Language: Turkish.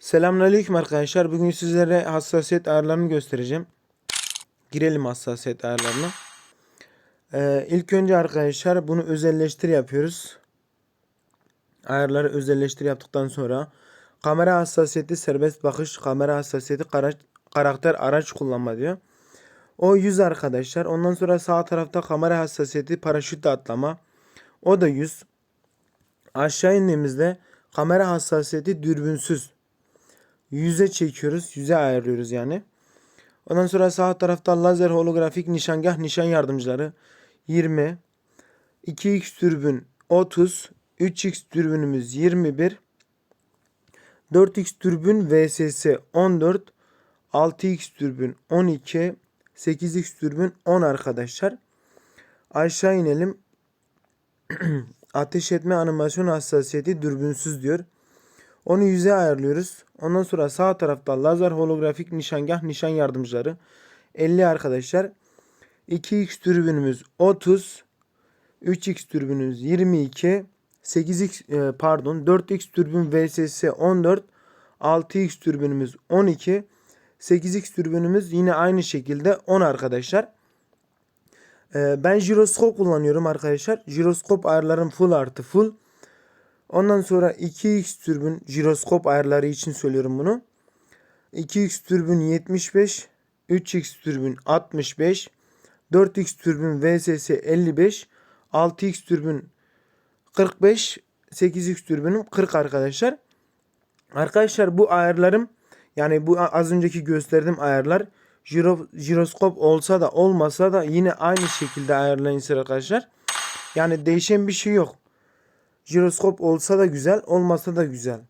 Selamünaleyküm arkadaşlar. Bugün sizlere hassasiyet ayarlarını göstereceğim. Girelim hassasiyet ayarlarına. Ee, ilk önce arkadaşlar bunu özelleştir yapıyoruz. Ayarları özelleştir yaptıktan sonra kamera hassasiyeti serbest bakış, kamera hassasiyeti kara- karakter araç kullanma diyor. O 100 arkadaşlar. Ondan sonra sağ tarafta kamera hassasiyeti paraşütle atlama. O da 100. Aşağı indiğimizde kamera hassasiyeti dürbünsüz. 100'e çekiyoruz. 100'e ayarlıyoruz yani. Ondan sonra sağ tarafta lazer holografik nişangah nişan yardımcıları 20. 2x türbün 30. 3x türbünümüz 21. 4x türbün VSS 14. 6x türbün 12. 8x türbün 10 arkadaşlar. Aşağı inelim. Ateş etme animasyon hassasiyeti dürbünsüz diyor. Onu 100'e ayarlıyoruz. Ondan sonra sağ tarafta lazer holografik nişangah nişan yardımcıları 50 arkadaşlar. 2x türbünümüz 30. 3x türbünümüz 22. 8x e, pardon 4x türbün VSS 14. 6x türbünümüz 12. 8x türbünümüz yine aynı şekilde 10 arkadaşlar. E, ben jiroskop kullanıyorum arkadaşlar. Jiroskop ayarlarım full artı full. Ondan sonra 2x türbün jiroskop ayarları için söylüyorum bunu. 2x türbün 75, 3x türbün 65, 4x türbün VSS 55, 6x türbün 45, 8x türbünüm 40 arkadaşlar. Arkadaşlar bu ayarlarım yani bu az önceki gösterdiğim ayarlar jiro, jiroskop olsa da olmasa da yine aynı şekilde ayarlayın arkadaşlar. Yani değişen bir şey yok. Jiroskop olsa da güzel, olmasa da güzel.